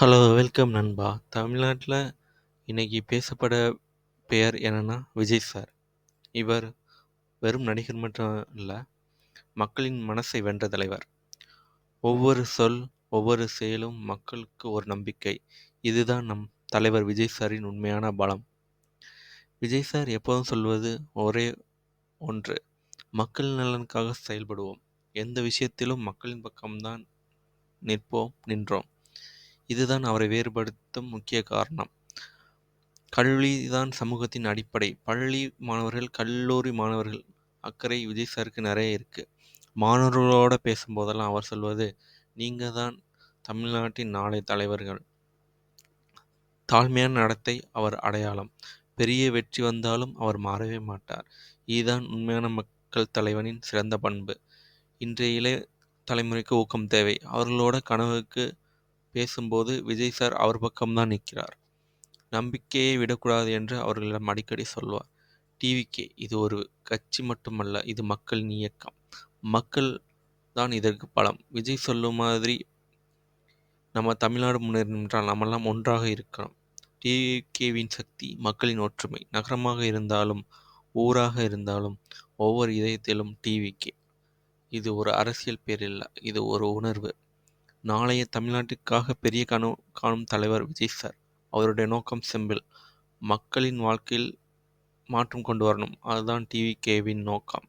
Hello welcome நண்பா. தமிழ்நாட்டில் இன்றைக்கி பேசப்பட பெயர் என்னன்னா விஜய் சார். இவர் வெறும் நடிகர் மட்டும் இல்லை மக்களின் மனசை வென்ற தலைவர். ஒவ்வொரு சொல் ஒவ்வொரு செயலும் மக்களுக்கு ஒரு நம்பிக்கை. இதுதான் நம் தலைவர் விஜய் சாரின் உண்மையான பலம். விஜய் சார் எப்போதும் சொல்வது ஒரே ஒன்று மக்கள் நலனுக்காக செயல்படுவோம். எந்த விஷயத்திலும் மக்களின் பக்கம்தான் நிற்போம் நின்றோம். இதுதான் அவரை வேறுபடுத்தும் முக்கிய காரணம். கல்விதான் சமூகத்தின் அடிப்படை. பள்ளி மாணவர்கள் கல்லூரி மாணவர்கள் அக்கறை விஜய் சாருக்கு நிறைய இருக்குது மாணவர்களோட பேசும்போதெல்லாம் அவர் சொல்வது நீங்கள் தான் தமிழ்நாட்டின் நாளை தலைவர்கள். தாழ்மையான நடத்தை அவர் அடையாளம். பெரிய வெற்றி வந்தாலும் அவர் மாறவே மாட்டார். இதுதான் உண்மையான மக்கள் தலைவனின் சிறந்த பண்பு. இன்றைய இளைய தலைமுறைக்கு ஊக்கம் தேவை. அவர்களோட கனவுக்கு பேசும்போது விஜய் சார் அவர் பக்கம்தான் நிற்கிறார். நம்பிக்கையை விடக்கூடாது என்று அவர்களிடம் அடிக்கடி சொல்வார் டிவிகே இது ஒரு கட்சி மட்டுமல்ல இது மக்களின் இயக்கம். மக்கள் தான் இதற்கு பலம். விஜய் சொல்லும் மாதிரி நம்ம தமிழ்நாடு முன்னேறி நின்றால் நம்மெல்லாம் ஒன்றாக இருக்கணும். டிவிகேவின் சக்தி மக்களின் ஒற்றுமை. நகரமாக இருந்தாலும் ஊராக இருந்தாலும் ஒவ்வொரு இதயத்திலும் டிவிகே இது ஒரு அரசியல் பேர் இல்லை இது ஒரு உணர்வு. நாளைய தமிழ்நாட்டிற்காக பெரிய கனவு காணும் தலைவர் விஜய் சார். அவருடைய நோக்கம் சிம்பிள். மக்களின் வாழ்க்கையில் மாற்றம் கொண்டு வரணும். அதுதான் டிவிகேவின் நோக்கம்.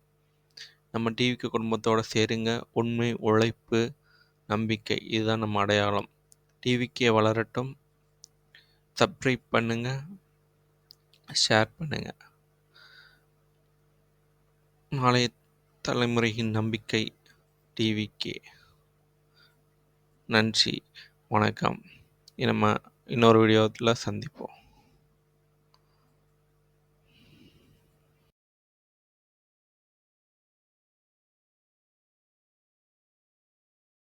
நம்ம டிவிக்கு குடும்பத்தோடு சேருங்க. உண்மை உழைப்பு நம்பிக்கை. இதுதான் நம்ம அடையாளம். டிவிகே வளரட்டும். சப்ஸ்கிரைப் பண்ணுங்கள் ஷேர் பண்ணுங்கள் நாளைய தலைமுறையின் நம்பிக்கை டிவிகே நன்றி வணக்கம். நம்ம இன்னொரு வீடியோவில் சந்திப்போம்.